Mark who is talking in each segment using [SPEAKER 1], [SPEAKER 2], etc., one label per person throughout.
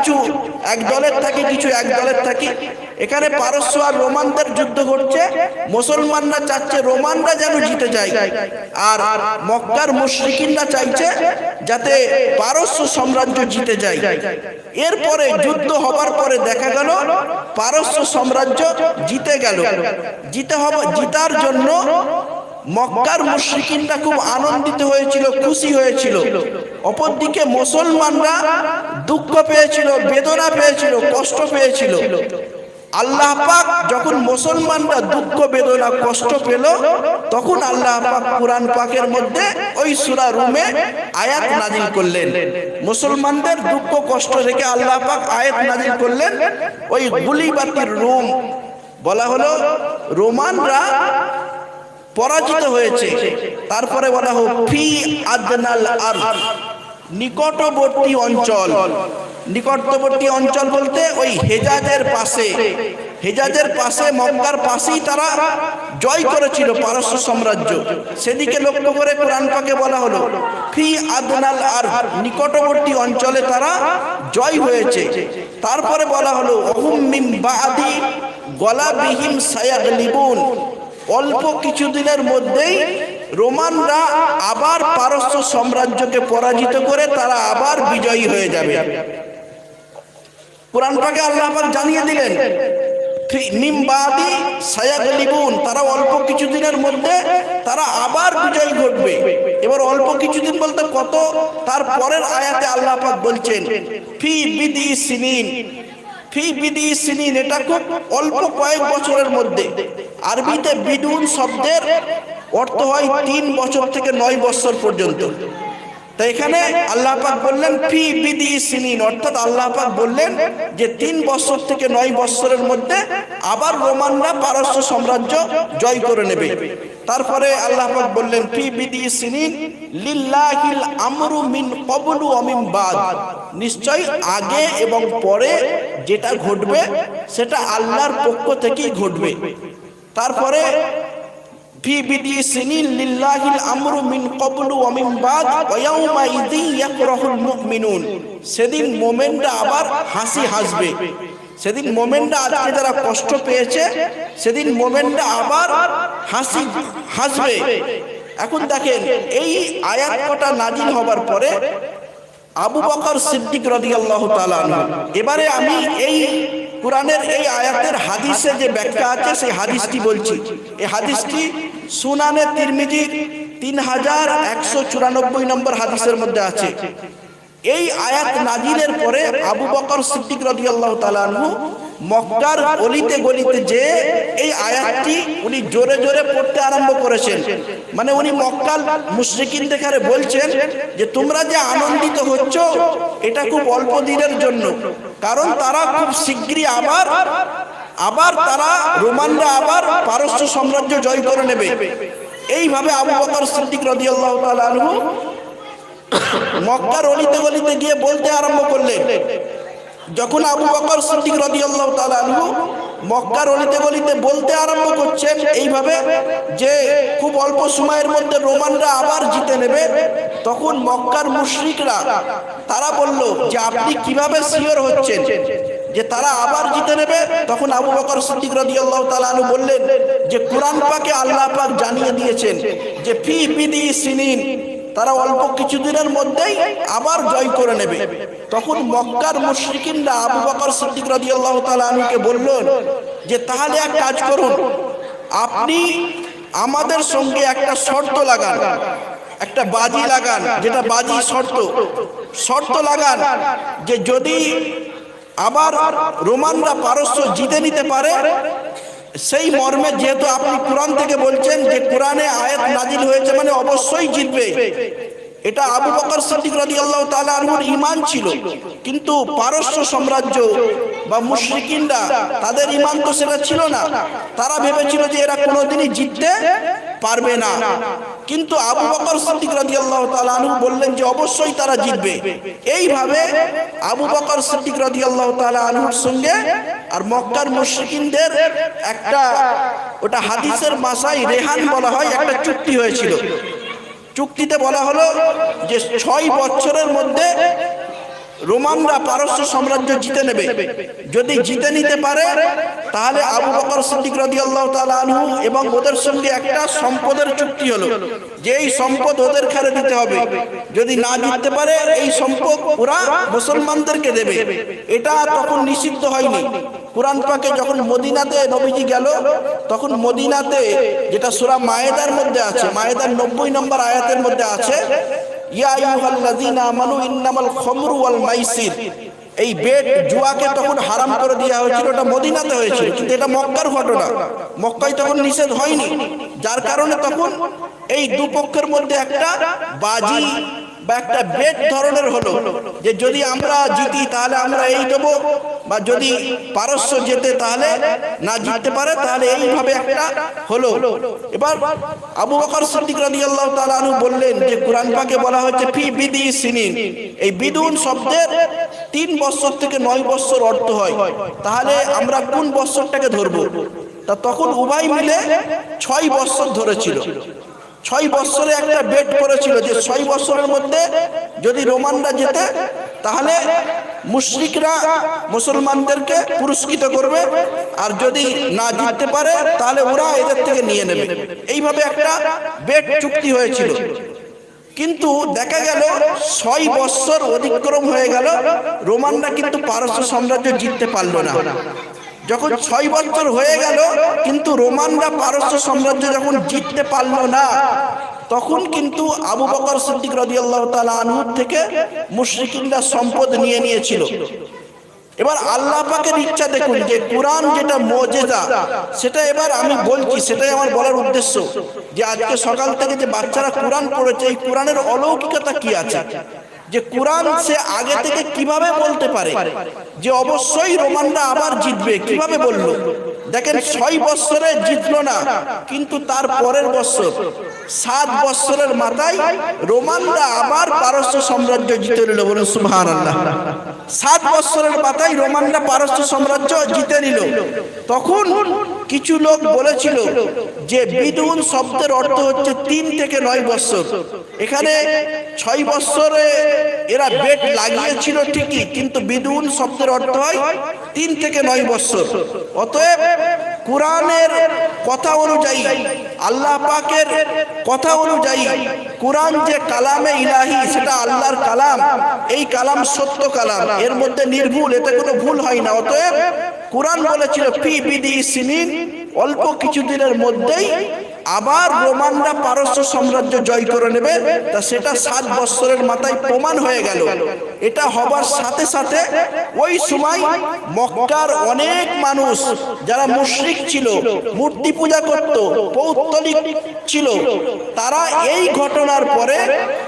[SPEAKER 1] কিছু এক দলের থাকে, কিছু এক দলের থাকে। এখানে পারস্য আর রোমানদের যুদ্ধ ঘটছে। মুসলমানরা চাচ্ছে রোমানরা যেন জিতে যায়। আর মক্কার মুশরিকিনরা চাইছে যাতে পারস্য সাম্রাজ্য জিতে যায়। এরপরে যুদ্ধ হবার পরে দেখা গেল, পারস্য সাম্রাজ্য জিতে গেল। জিতে হবে জিতার জন্য মক্কার মুশরিকিনরা খুব আনন্দিত হয়েছিল, খুশি হয়েছিল। অপরদিকে মুসলমানরা দুঃখ পেয়েছিল, বেদনা পেয়েছিল, কষ্ট পেয়েছিল। আল্লাহ পাক যখন মুসলমানরা দুঃখ, বেদনা, কষ্ট পেল, তখন আল্লাহ পাক কোরআন পাকের মধ্যে ওই সূরা রুমে আয়াত নাজিল করলেন। মুসলমানদের দুঃখ, কষ্ট রেখে আল্লাহ পাক আয়াত নাজিল করলেন। ওই গুলিবাতির রুম, বলা হলো রোমানরা পরাজিত হয়েছে। তারপরে বলা হোক ফি আদনাল আর নিকটবর্তী অঞ্চল। নিকটবর্তী অঞ্চল বলতে ওই হেজাজের পাশে। হেজাজের পাশে মক্কার পাশেই তারা জয় করেছিল পারস্য সাম্রাজ্য। সেদিকে লক্ষ্য করে কোরআন পাকে বলা হলো ফি আদনাল আর নিকটবর্তী অঞ্চলে তারা জয় হয়েছে। তারপরে বলা হলো অহুম মিম বাদি গলাবিহীন সায়াগলিবুন। অল্প কিছুদিনের মধ্যেই রোমানরা আবার পারস্য সাম্রাজ্যকে পরাজিত করে তারা আবার বিজয়ী হয়ে যাবে। কোরআন পাকে আল্লাহ পাক জানিয়ে দিলেন তারা অল্প কিছুদিনের মধ্যে তারা আবার বিজয় ঘটবে। এবার অল্প কিছুদিন বলতে কত? তার পরের আয়াতে আল্লাহ পাক বলছেন, ফি বিদি সিনিন ফি বিদি সিনিন এটা খুব অল্প কয়েক বছরের মধ্যে। আরবিতে বিদুন শব্দের অর্থ হয় তিন বছর থেকে নয় বছর পর্যন্ত। তো এখানে আল্লাহ পাক বললেন, ফি বিদি সিনিন অর্থাৎ আল্লাহ পাক বললেন যে তিন বছর থেকে নয় বছরের মধ্যে আবার রোমানরা পারস্য সাম্রাজ্য জয় করে নেবে। তারপরে আল্লাহ পাক বললেন, ফি বিদি সিনিন লিল্লাহিল আমরু মিন কবলু অমিন বাদ নিশ্চয় আগে এবং পরে যেটা ঘটবে সেটা আল্লাহর পক্ষ থেকেই ঘটবে। তারপরে সেদিন মোমেনরা আবার হাসি হাসবে। সেদিন মোমেনরা আজকে যারা কষ্ট পেয়েছে, সেদিন মোমেনরা আবার হাসি হাসবে। এখন দেখেন, এই আয়াত কটা নাজিল হবার পরে আবু বকর সিদ্দিক রাদিয়াল্লাহু এবারে আমি এই কোরআনের এই আয়াতের হাদিসে যে ব্যাখ্যা আছে, সেই হাদিসটি বলছি। এই হাদিসটি সুনানে তিরমিজির তিন হাজার একশো চুরানব্বই নম্বর হাদিসের মধ্যে আছে। এই আয়াত নাজিলের পরে আবু বকর সিদ্দিক রাদিয়াল্লাহু আনহু মক্কার অলিতে গলিতে যে এই আয়াতটি উনি জোরে জোরে পড়তে আরম্ভ করেছেন। মানে উনি মক্কাল মুশরিকিন দেখারে বলছেন যে, তোমরা যে আনন্দিত হচ্ছ, এটা খুব অল্প দিনের জন্য। কারণ তারা খুব শীঘ্রই আবার আবার তারা রোমানরা আবার পারস্য সাম্রাজ্য জয় করে নেবে। এইভাবে আবু বকর সিদ্দিক রাদিয়াল্লাহু তাআলা আনহু মক্কার অলিতে গলিতে গিয়ে বলতে আরম্ভ করলেন। যখন আবু বকর সিদ্দিক রাদিয়াল্লাহু তাআলা আনহু মক্কার অলিতে গলিতে বলতে আরম্ভ করছেন এইভাবে যে খুব অল্প সময়ের মধ্যে রোমানরা আবার জিতে নেবে। তখন মক্কার মুশরিকরা, তারা বলল, যে আপনি কীভাবে শিওর হচ্ছেন যে তারা আবার জিতে নেবে? তখন আবু বকর সিদ্দিক রাদিয়াল্লাহু তাআলা আনহু বললেন, যে কোরআন পাকে আল্লাহ পাক জানিয়ে দিয়েছেন যে ফি বিদি সিনিন তারা অল্প কিছুদিনের মধ্যেই আবার জয় করে নেবে। তখন মক্কার মুশরিকিনরা আবু বকর সিদ্দিক রাদিয়াল্লাহু তাআলা আনহুকে বললেন যে, তাহলে এক কাজ করুন। আপনি আমাদের সঙ্গে একটা শর্ত লাগান। একটা বাজি লাগান, যেটা বাজি শর্ত। শর্ত লাগান যে, যদি আবার রোমানরা পারস্য জিতে নিতে পারে সেই মর্মে যেহেতু আপনি কোরআন থেকে বলছেন যে কোরআনে আয়াত নাজিল হয়েছে মানে অবশ্যই জিতবে। এটা আবু বকর সিদ্দিক রাদিয়াল্লাহু তাআলা আনহুর ঈমান ছিল। কিন্তু পারস্য সাম্রাজ্য বা মুশরিকিনরা তাদের ঈমান তো সেটা ছিল না। তারা ভেবেছিল যে এরা কোনোদিনই জিততে পারবে না। কিন্তু আবু বকর সিদ্দিক রাদিয়াল্লাহু তাআলা আনহু বললেন যে অবশ্যই তারা জিতবে। এইভাবে আবু বকর সিদ্দিক রাদিয়াল্লাহু তাআলা আনহুর সঙ্গে আর মক্কার মুশরিকিনদের একটা ওটা হাদিসের ভাষায় রেহান বলা হয়, একটা চুক্তি হয়েছিল। চুক্তিতে বলা হলো যে ছয় বছরের মধ্যে রোমানরা পারস্য সাম্রাজ্য জিতে নেবে। যদি জিতে নিতে পারে, তাহলে আবু বকর সিদ্দিক রাদিয়াল্লাহু তাআলা আনহু এবং ওদের সঙ্গে একটা সম্পদের চুক্তি হলো, যে এই সম্পদ ওদের খেলে দিতে হবে। যদি না জিততে পারে, এই সম্পদ ওরা মুসলমানদেরকে দেবে। এটা তখন নিষিদ্ধ হয়নি। কোরআন পাকে যখন মদিনাতে নবীজি গেল, তখন মদিনাতে যেটা সূরা মায়েদার মধ্যে আছে, মায়েদার নব্বই নম্বর আয়াতের মধ্যে আছে ইয়া আইয়ুহাল্লাযীনা আমানু ইন্নামাল খামরু মাইসির। এই বেট জুয়াকে তখন হারাম করে দেওয়া হয়েছিল, এটা মদিনাতে হয়েছিল, কিন্তু এটা মক্কার ঘটনা। মক্কায় তখন নিষেধ হয়নি। যার কারণে তখন এই দুপক্ষের মধ্যে একটা বাজি বা একটা বেট ধরনের হলো যে যদি আমরা জিতি তাহলে আমরা এই দেবো। বা যদি পারস্য যেতে তাহলে না জিততে পারে তাহলে এইভাবে একটা হলো। এবার আবু বকর সিদ্দিক রাদিয়াল্লাহু তাআলা আনহু বললেন যে কোরআন পাকে বলা হচ্ছে ফি বিদি সিনিন। এই বিদুন শব্দের তিন বছর থেকে নয় বছর অর্থ হয়। তাহলে আমরা কোন বছরটাকে ধরবো? তা তখন উভয় মিলে ছয় বছর ধরেছিল। ছয় বছরে একটা বেট করেছিল যে ছয় বছরের মধ্যে যদি রোমানরা যেতে তাহলে মুশরিকরা মুসলমানদেরকে পুরস্কৃত করবে, আর যদি না জিততে পারে, তাহলে ওরা এদের থেকে নিয়ে নেবে। এইভাবে একটা বেট চুক্তি হয়েছিল। কিন্তু দেখা গেল ছয় বছর অতিক্রম হয়ে গেল, রোমানরা কিন্তু পারস্য সাম্রাজ্য জিততে পারল না। যখন ছয় বছর হয়ে গেল, কিন্তু রোমানরা পারস্য সাম্রাজ্য যখন জিততে পারল না, তখন কিন্তু আবু বকর সিদ্দিক রাদিয়াল্লাহু তাআলা আনহু থেকে মুশরিকিনরা সম্পদ নিয়ে নিয়েছিল। এবার আল্লাহ পাকের ইচ্ছা দেখুন যে কোরআন যেটা মজেদা সেটা এবার আমি বলছি, সেটাই আমার বলার উদ্দেশ্য যে আজকে সকাল থেকে যে বাচ্চারা কোরআন পড়েছে, এই কোরআনের অলৌকিকতা কি আছে? যে কোরআন সে আগে থেকে কীভাবে বলতে পারে? যে অবশ্যই রোমানরা আবার জিতবে কীভাবে বলল? দেখেন ছয় বছরে জিতল না কিন্তু তার পরের বছর সাত বছরের মাথায় রোমানরা আবার পারস্য সাম্রাজ্য জিতে নিল বলুন সুবহান আল্লাহ সাত বছরের মাথায় রোমানরা পারস্য সাম্রাজ্য জিতে নিল। তখন কিছু লোক বলেছিল যে বিদুন শব্দের অর্থ হচ্ছে তিন থেকে নয় বছর এখানে ছয় বছরে এরা বেট লাগিয়েছিল ঠিকই, কিন্তু বিদুন শব্দের অর্থ হয় তিন থেকে নয় বছর অতএব কোরআনের কথা অনুযায়ী, আল্লাহ পাকের কথা অনুযায়ী, কোরআন যে কালামে ইলাহি, সেটা আল্লাহর কালাম, এই কালাম সত্য কালাম। এর মধ্যে নির্ভুল, এতে কোনো ভুল হয় না। অতএব কোরআন বলেছিল পি বিদি সিনিন অল্প কিছুদিনের মধ্যেই আবার রোমানরা পারস্য সাম্রাজ্য জয় করে নেবে, তা সেটা সাত বছরের মাথায় প্রমাণ হয়ে গেল। এটা হবার সাথে সাথে ওই সময় মক্কার অনেক মানুষ যারা মুশরিক ছিল, মূর্তি পূজা করত, পৌত্তলিক ছিল, তারা এই ঘটনার পরে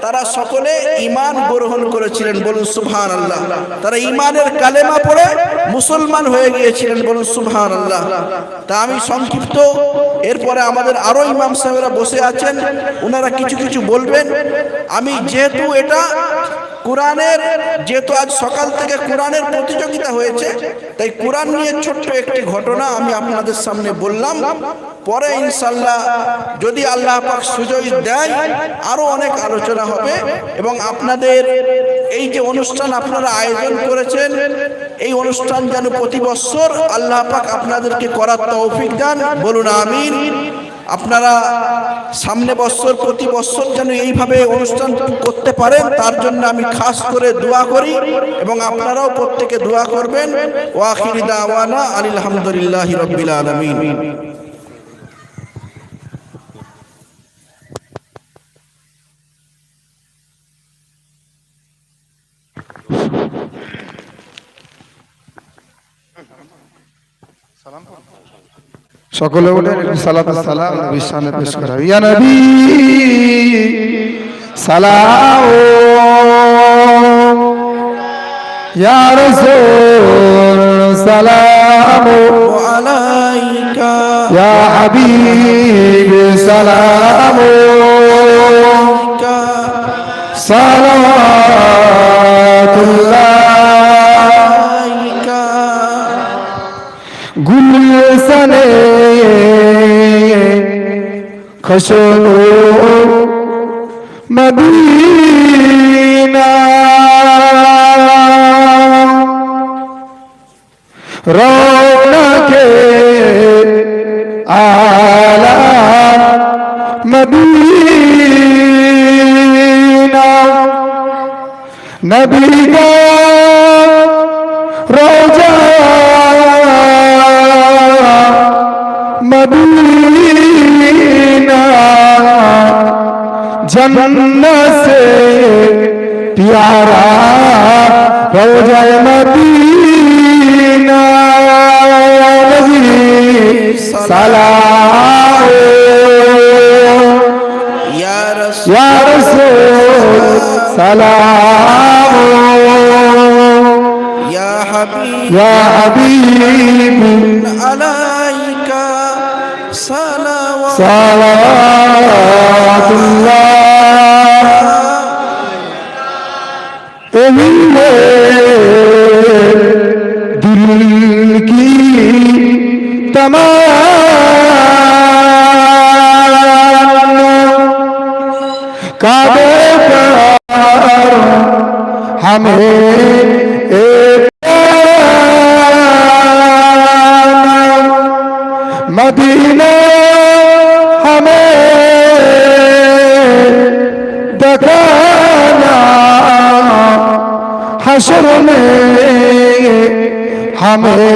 [SPEAKER 1] তারা সকলে ইমান গ্রহণ করেছিলেন। বলুন সুবহান আল্লাহ তারা ইমানের কালেমা পড়ে মুসলমান হয়ে গিয়েছিলেন বলুন সুবহান আল্লাহ তা আমি সংক্ষিপ্ত। এরপরে আমাদের আরও ইমাম সাহেবরা বসে আছেন ওনারা কিছু কিছু বলবেন। আমি যেহেতু এটা কোরআনের, যেহেতু আজ সকাল থেকে কোরআনের প্রতিযোগিতা হয়েছে, তাই কোরআন নিয়ে ছোট্ট একটি ঘটনা আমি আপনাদের সামনে বললাম। পরে ইনশাল্লাহ যদি আল্লাহ পাক সুযোগ দেয়, আরও অনেক আলোচনা হবে। এবং আপনাদের এই যে অনুষ্ঠান আপনারা আয়োজন করেছেন এই অনুষ্ঠান যেন প্রতি বছর আল্লাহ পাক আপনাদেরকে করার তৌফিক দেন। বলুন আমিন। আপনারা সামনে বছর, প্রতি বছর যেন এইভাবে অনুষ্ঠান করতে পারেন, তার জন্য আমি খাস করে দোয়া করি এবং আপনারাও প্রত্যেকে দোয়া করবেন। ওয়াখির দাওয়ানা আলহামদুলিল্লাহ রবিল আলমিন।
[SPEAKER 2] সকলে একটু সালাত সালাম সামনে পেশ করা। ইয়া নবী সালাম। ইয়া রাসূল সালাম।
[SPEAKER 1] আলাইকা
[SPEAKER 2] ইয়া হাবিব সালাম। সালাতুল্লাহ خسروا مدينة رونك على مدينة نبي روجا مدينة जन्नत से प्यारा हो जाए मदीना सलाम यार से सलाम या हबीब या हबीब अलैका सलाम हमें एक मदीना हमें दिखाना हशर में हमें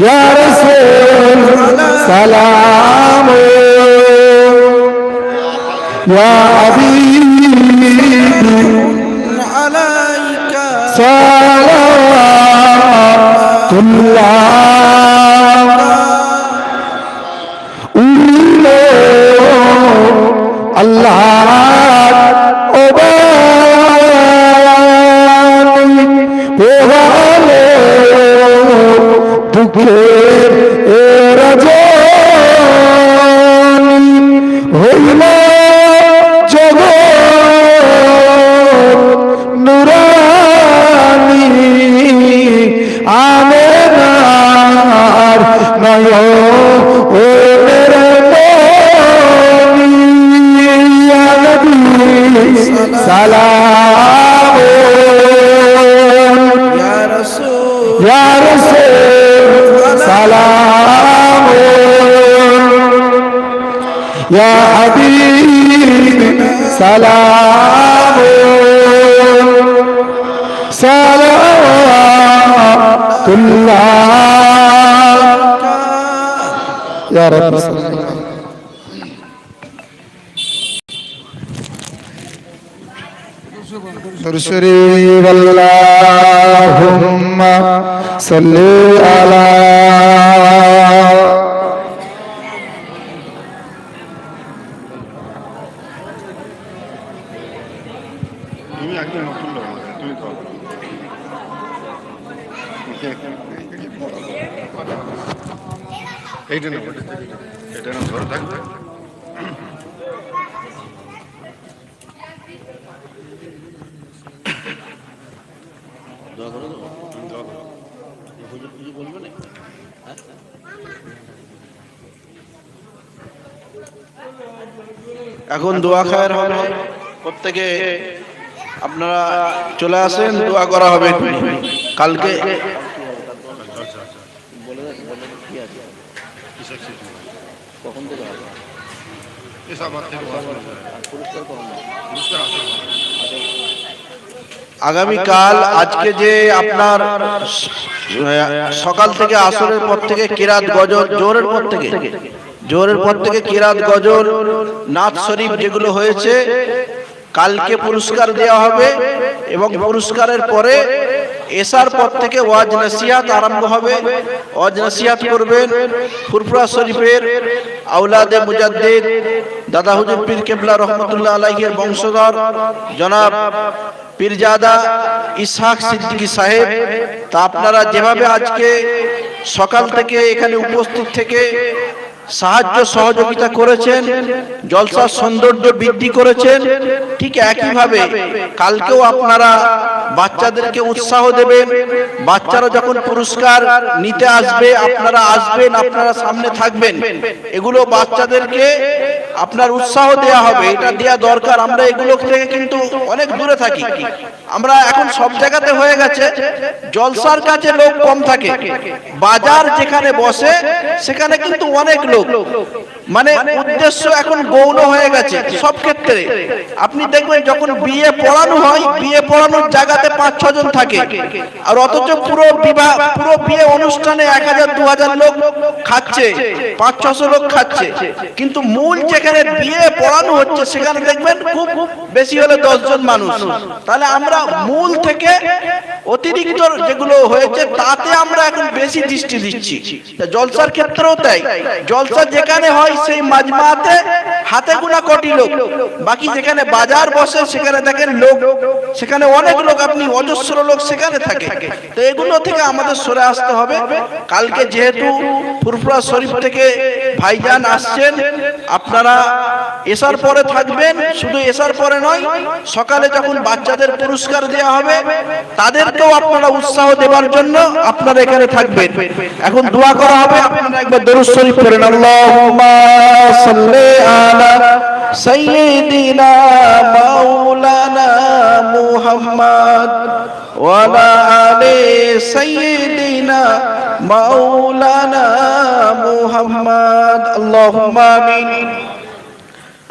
[SPEAKER 2] يا رسول سلام يا حبيبي عليك
[SPEAKER 1] سلام الله
[SPEAKER 2] يا حبيب سلام صلوات الله يا رب شريف اللهم صل على
[SPEAKER 1] এখন দোয়া খায়ের হবে প্রত্যেকে আপনারা চলে আসেন, দোয়া করা হবে কালকে। আগামীকাল, আজকে যে আপনার সকাল থেকে আসরের পর থেকে কিরাত, গজর জোরের পর থেকে জোরের পর থেকে কিরাত গজল নাথ শরীফ যেগুলো হয়েছে কালকে পুরস্কার দেওয়া হবে এবং পুরস্কারের পরে এসার পর থেকে ওয়াজ নসিহাত আরম্ভ হবে। ওয়াজ নসিহাত করবেন ফুরফুরা শরীফের আউলাদে মুজাদ্দিদ দাদা হুজুর পীর কেবলা রহমতুল্লাহ আলাইহির বংশধর জনাব পীরজাদা ইসহাক সিদ্দিকী সাহেব। তা আপনারা যেভাবে আজকে সকাল থেকে এখানে উপস্থিত থেকে সাহায্য, সহযোগিতা করেছেন, জলসার সৌন্দর্য বৃদ্ধি করেছেন। ঠিক একইভাবে কালকেও আপনারা বাচ্চাদেরকে উৎসাহ দেবেন। বাচ্চারা যখন পুরস্কার নিতে আসবে, আপনারা আসবেন, আপনারা সামনে থাকবেন। এগুলো বাচ্চাদেরকে আপনার উৎসাহ দেওয়া হবে, এটা দেওয়া দরকার। আমরা এগুলো থেকে কিন্তু অনেক দূরে থাকি। আমরা এখন সব জায়গাতে হয়ে গেছে, জলসার কাছে লোক কম থাকে। বাজার যেখানে বসে, সেখানে কিন্তু অনেক লোক। লোক মানে উদ্দেশ্য এখন গৌণ হয়ে গেছে সব ক্ষেত্রে। আপনি দেখবেন যখন বিয়ে পড়ানো হয় বিয়ে পড়ানোর জায়গাতে পাঁচ ছজন থাকে। আর অথচ পুরো বিবাহ পুরো বিয়ে অনুষ্ঠানে এক হাজার দু হাজার লোক খাচ্ছে। পাঁচ ছশো লোক খাচ্ছে। কিন্তু মূল যেখানে বিয়ে পড়ানো হচ্ছে সেখানে দেখবেন খুব বেশি হলে দশজন মানুষ। তাহলে আমরা মূল থেকে অতিরিক্ত যেগুলো হয়েছে তাতে আমরা এখন বেশি দৃষ্টি দিচ্ছি। জলসার ক্ষেত্রেও তাই। জলসা যেখানে হয় সেই মাজমাতে হাতে গোনা কোটি লোক বাকি যেখানে বাজার বসে, সেখানে দেখেন লোক। সেখানে অনেক লোক, আপনি অজস্র লোক সেখানে থাকে। তো এগুলো থেকে আমাদের সরে আসতে হবে। কালকে যেহেতু ফুরফুরা শরীফ থেকে ভাইজান আসছেন, আপনারা এসার পরে থাকবেন, শুধু এসার পরে নয়, সকালে যখন বাচ্চাদের পুরস্কার দেওয়া হবে, তাদেরকেও আপনারা উৎসাহ দেওয়ার জন্য আপনারা এখানে থাকবেন। এখন দোয়া করা হবে, আপনারা একবার দরুদ শরীফ আলা মাওলানা মাওলানা মুহাম্মদ। আল্লাহুম্মা আমিন।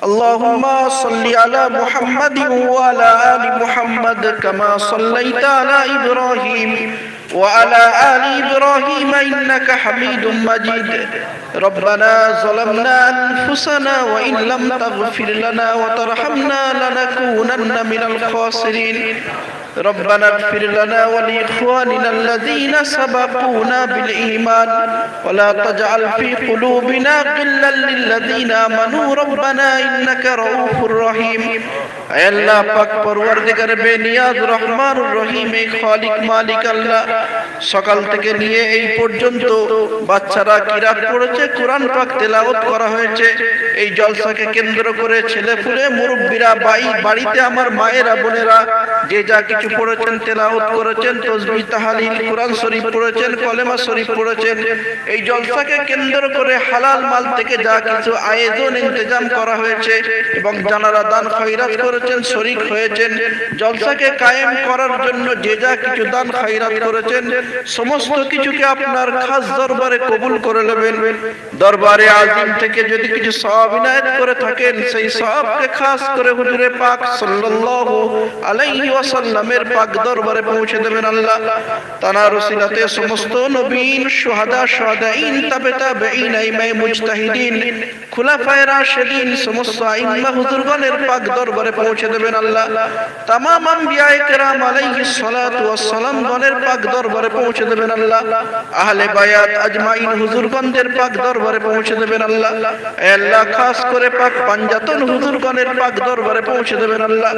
[SPEAKER 1] اللهم صل على محمد وعلى آل محمد كما صليت على إبراهيم وعلى آل إبراهيم إنك حميد مجيد ربنا ظلمنا أنفسنا وإن لم تغفر لنا وترحمنا لنكونن من الخاسرين ربنا اغفر لنا ولإخواننا الذين سبقونا بالإيمان ولا تجعل في قلوبنا غلا للذين آمنوا ربنا إنك رؤوف رحيم اے اللہ پاک پروردگار بے نیاز رحمان الرحیم اے خالق مالک اللہ সকাল থেকে নিয়ে এই পর্যন্ত বাচ্চারা কিরাত পড়েছে কোরআন পাক তেলাওয়াত করা হয়েছে এই জলসাকে কেন্দ্র করে ছেলেপুলে মুরব্বীরা বাই বাড়িতে আমার মায়েরা বোনেরা যে যা কিছু পড়েছেন, তেলাওয়াত করেছেন, তসবিহ তাহলিল, কোরআন শরীফ পড়েছেন, কলেমা শরীফ পড়েছেন, এই জলসাকে কেন্দ্র করে হালাল মাল থেকে যা কিছু আয়োজন ইন্তজাম করা হয়েছে এবং জানারা দান খয়রাত করেছেন, শরীক হয়েছেন, জলসাকে কায়েম করার জন্য যে যা কিছু দান খয়রাত করেছেন, সমস্ত কিছুকে আপনার খাস দরবারে কবুল করে নেবেন। দরবারে আজিম থেকে যদি কিছু সওয়াব ইনায়েত করে থাকেন, সেই সওয়াবকে খাস করে হুজুরে পাক সাল্লাল্লাহু আলাইহি ওয়াসাল্লামের পাক দরবারে পৌঁছে দেবেন আল্লাহ। তানার ওসিলাতে সমস্ত নবীন শুহাদা শুহাদাইন, তাবে তাবেঈন, আইমায়ে মুজতাহিদিন, খুলাফায়ে রাশিদিন, সমস্ত আইম্মা হুজুরগণের পাক দরবারে পৌঁছে দেবেন আল্লাহ। তামাম আম্বিয়ায়ে কেরাম আলাইহিস সালাতু ওয়াস সালাম গণের পাক দরবারে পৌঁছে দেবেন আল্লাহ। আহলে বায়াত আজমাইন হুজুরগণদের পাক দরবারে পৌঁছে দেবেন আল্লাহ। আল্লাহ, খাস করে পাক পাঞ্জাতন হুজুরগণের পাক দরবারে পৌঁছে দেবেন আল্লাহ।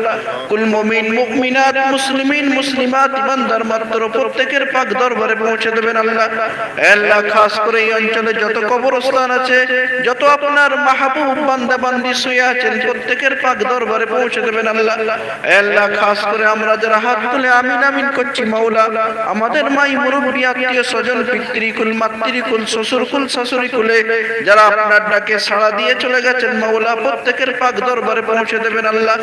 [SPEAKER 1] কুল মুমিন মুমিনাত মুসলিমিন, মুসলিমাত, ইমানদার মাত্র প্রত্যেকের পাক দরবারে পৌঁছে দেবেন আল্লাহ। আল্লাহ, খাস করে এই অঞ্চলে যত কবরস্থান আছে, যত আপনার মাহবুব বান্দা বান্দি শুয়ে আছেন, প্রত্যেকের পাক দরবারে পৌঁছে দেবেন আল্লাহ। আল্লাহ, খাস করে আমরা যারা হাত তুলে আমিন আমিন করছি, মাওলা, আমাদের মাই মুরব্বী, আত্মীয় স্বজন, পিতৃকুল, মাতৃকুল, শ্বশুরকুল, শাশুড়িকুলে, যারা আপনার ডাকে সাড়া দিয়ে চলে গেছেন, মাওলা, প্রত্যেকের পাক দরবারে পৌঁছে দেবেন আল্লাহ।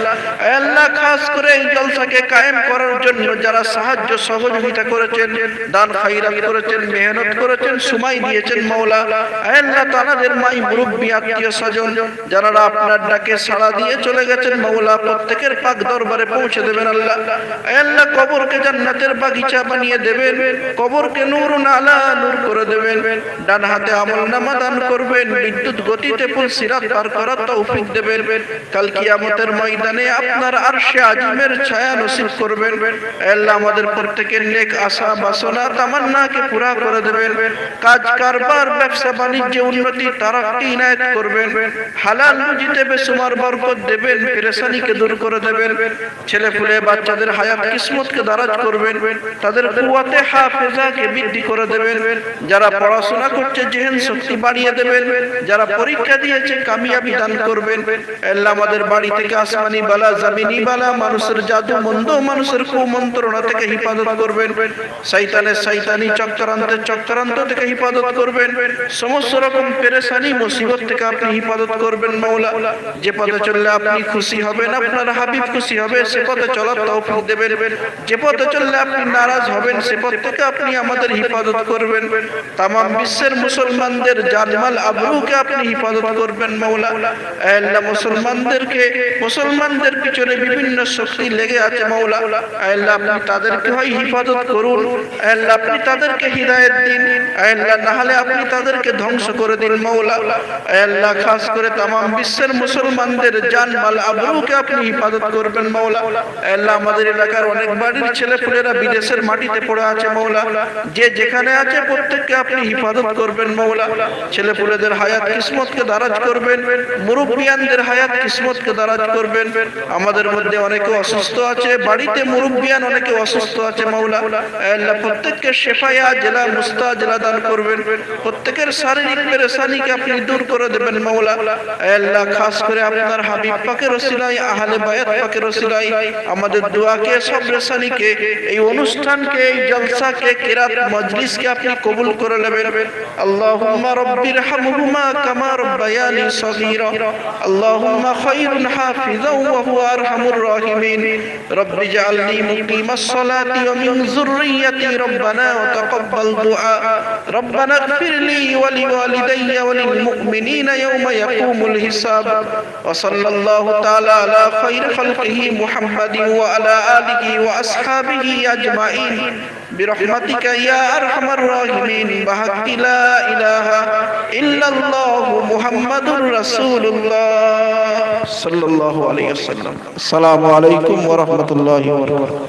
[SPEAKER 1] আল্লাহ, খাস করে এই জলসাকে কায়েম করার জন্য যারা সাহায্য সহযোগিতা করেছেন, দান খাইরাত করেছেন, মেহনত করেছেন সময় দিয়েছেন মাওলা এ আল্লাহ তানাদের মাই মুরব্বী, আত্মীয় স্বজন, যারা আপনার ডাকে সাড়া দিয়ে চলে গেছেন, মাওলা প্রত্যেকের পাক দরবারে পৌঁছে দেবেন আল্লাহ। আল্লাহ কবরকে জান্নাতের বাগিচা বানিয়ে দেবেন, কবরকে নূর নালা নূর করে দেবেন, ডান হাতে আমল নামা দান করবেন, বিদ্যুৎ গতিতে পুল সিরাত পার করার তৌফিক দেবেন। কাল কিয়ামতের ময়দানে আপনার আরশে আজিমের ছায়া নসিব করবেন। করবেন। আল্লাহ আমাদের প্রত্যেকের নেক আশা, বাসনা, তামান্নাকে পুরা করে দেবেন। কাজ, কারবার, ব্যবসা, বাণিজ্যে, উন্নতি, তারাক্কি ইনায়েত করবেন। হালাল রুজিতে বেসুমার বরকত দেবেন, পেরেশানিকে দূর করে দেবেন। ছেলে ফুলে বাচ্চাদের হায়াত, কিসমতকে দারাজ করবেন। তাদের কুয়াতে হাফেজাকে বৃদ্ধি করে দেবেন। যারা পড়াশোনা করছে, জেহেন শক্তি বাড়িয়ে দেবেন। যারা পরীক্ষা দিয়েছে, কামিয়াবি দান করবেন। আল্লাহ আমাদের বাড়ি থেকে আসমানি বালা, জামিনি বালা, মানুষের জাদু, মন্দ মানুষের কুমন্ত্রণা থেকে হিফাজত করবেন। শৈতানের শৈতানি চক্রান্তের চক্রান্ত থেকে হিফাজত করবেন। সমস্ত রকম পেরেশানি, মুসিবত থেকে আপনি হিফাজত করবেন মাওলা। যে পথে চললে আপনি খুশি হবেন, আপনার হাবিব খুশি হবে, সে পথে চলার তৌফিক দেবেন। যে পথে চললে আপনি নারাজ হবেন, সে পথ থেকে আপনি আমাদের হিফাজত করবেন। তাম বিশ্বের মুসলমানদের জানমাল আবরুকে আপনি হিফাজত করবেন মাওলা। আল্লাহ মুসলমানদেরকে, মুসলমানদের পিছনে বিভিন্ন শক্তি লেগে আছে মাওলা। আপনি তাদেরকে হয় হিফাজত করুন। আল্লাহ আপনি তাদেরকে হিদায়ত দিন। আল্লাহ আপনি তাদেরকে ধ্বংস করে দিন আল্লাহ খাস করে তাম বিশ্বের মুসলমানদের আবরুকে আপনি হিফাজত করবেন আল্লাহ আমাদের এলাকার অনেক বাড়ির ছেলে পুলেরা বিদেশের মাটিতে পড়ে আছে যে যেখানে আছে প্রত্যেককে আপনি হিফাজত করবেন, মাওলা। ছেলে পুলেদের হায়াত কিসমতকে দারাজ করবেন, মুরব্বিয়ানদের হায়াত কিসমতকে দারাজ করবেন। আমাদের মধ্যে অনেকে অসুস্থ আছে, বাড়িতে মুরব্বিয়ান অনেকে অসুস্থ আছে, মাওলা। আল্লাহ প্রত্যেককে শেফায়া জেলা মুস্তা জেলা দান করবেন। প্রত্যেকের শারীরিক পেরেশানিকে আপনি দূর করে দেবেন, মাওলা। আল্লাহ, খাস করে আপনার হাবিব পাকের রসিলাই আহলে বায়াত পাকের রসিলাই আমাদের দোয়াকে, সব রেশানিকে এই অনুষ্ঠানকে, এই জলসাকে, কিরাত, মজলিসকে আপনি কবুল করে নেবেন। আল্লাহুম্মা রব্বির হামহুমা কামা রব্বায়ানি সগীরা। আল্লাহুম্মা খায়রুন হাফিজাও ওয়া হুয়া আরহামুর রাহিমিন। রব্বি واجعلني مقيم الصلاة ومن ذريتي ربنا وتقبل دعاء. ربنا اغفر لي ولوالدي وللمؤمنين يوم يقوم الحساب. وصلى الله تعالى على خير خلقه محمد وعلى آله وأصحابه أجمعين. برحمتك يا أرحم الراحمين بحق لا إله إلا الله محمد رسول الله صلى الله عليه وسلم السلام عليكم ورحمة الله وبركاته